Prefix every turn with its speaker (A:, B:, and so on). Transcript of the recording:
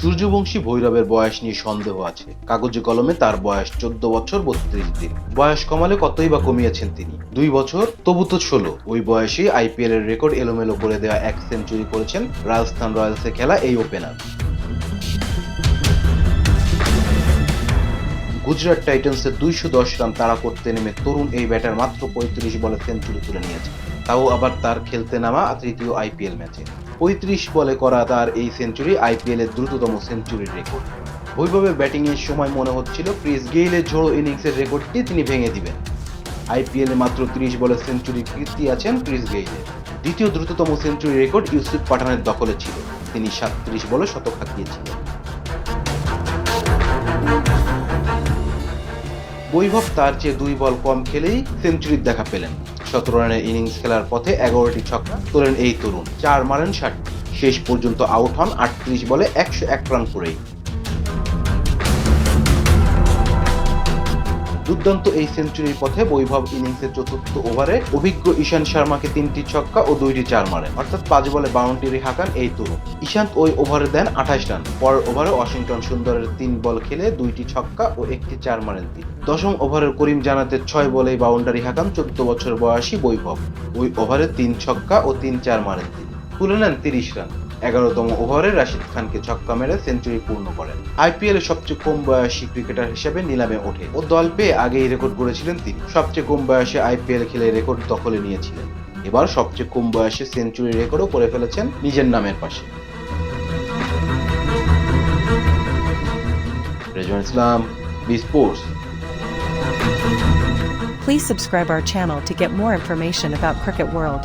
A: সূর্যবংশী ভৈরবের বয়স নিয়ে সন্দেহ আছে। কাগজে কলমে তার বয়স চোদ্দ বছর বত্রিশ দিন। বয়স কমালে কতই বা কমিয়েছেন তিনি? দুই বছর? তবু তো ষোলো। ওই বয়সে আইপিএল এর রেকর্ড এলোমেলো করে দেওয়া এক সেঞ্চুরি করেছেন রাজস্থান রয়্যালসে খেলা এই ওপেনার। গুজরাট টাইটান্সের দুইশো দশ রান তাড়া করতে নেমে তরুণ এই ব্যাটার মাত্র পঁয়ত্রিশ বলে সেঞ্চুরি তুলে নিয়েছে। তাও আবার তার খেলতে নামা তৃতীয় আইপিএল ম্যাচে। পঁয়ত্রিশ বলে করা তার এই সেঞ্চুরি আইপিএলের দ্রুততম সেঞ্চুরির রেকর্ড। ওইভাবে ব্যাটিংয়ের সময় মনে হচ্ছিল, ক্রিস গেইলের ঝোড়ো ইনিংসের রেকর্ডটি তিনি ভেঙে দিবেন। আইপিএলে মাত্র ত্রিশ বলে সেঞ্চুরি কীর্তি আছেন ক্রিস গেইলের দ্বিতীয় দ্রুততম সেঞ্চুরি রেকর্ড ইউসুফ পাঠানের দখলে ছিল। তিনি সাতত্রিশ বলে শতক হাঁকিয়েছিলেন বৈভব তার চেয়ে দুই বল কম খেলেই সেঞ্চুরির দেখা পেলেন। সতেরো রানের ইনিংস খেলার পথে এগারোটি ছক্কা তোলেন এই তরুণ। চার মারেন ষাটটি শেষ পর্যন্ত আউট হন আটত্রিশ বলে একশো এক রান করেই। দুর্দান্ত এই সেঞ্চুরির পথে বৈভব ইনিংসের চতুর্থ ওভারে অভিজ্ঞ ঈশান শর্মাকে তিনটি ছক্কা ও দুইটি চার মারেন অর্থাৎ পাঁচ বলে বাউন্ডারি হাঁকান এই তরুণ। ঈশান্ত ওই ওভারে দেন আঠাশ রান। পরের ওভারে ওয়াশিংটন সুন্দরের তিন বল খেলে দুইটি ছক্কা ও একটি চার মারেন তিনি। দশম ওভারের করিম জানাতে ছয় বলেই বাউন্ডারি হাঁকান চোদ্দ বছর বয়সী বৈভব। ওই ওভারে তিন ছক্কা ও তিন চার মারেন তিনি। তুলে নেন তিরিশ রান। এগারোতম ওভারে রাশিদ খানকে ছক্কা মেরে সেঞ্চুরি পূর্ণ করেন। আইপিএল সবচেয়ে কম বয়সী ক্রিকেটার হিসেবে নিলামে ওঠে। ও দল পেয়ে আগেই রেকর্ড করেছিলেন তিনি। সবচেয়ে কম বয়সে আইপিএল খেলে রেকর্ড দখলে নিয়েছিলেন। এবার সবচেয়ে কম বয়সে সেঞ্চুরি রেকর্ডও করে ফেলেছেন নিজের নামের পাশে। Rezwan Islam, B sports.
B: Please subscribe our channel to get more information about Cricket World.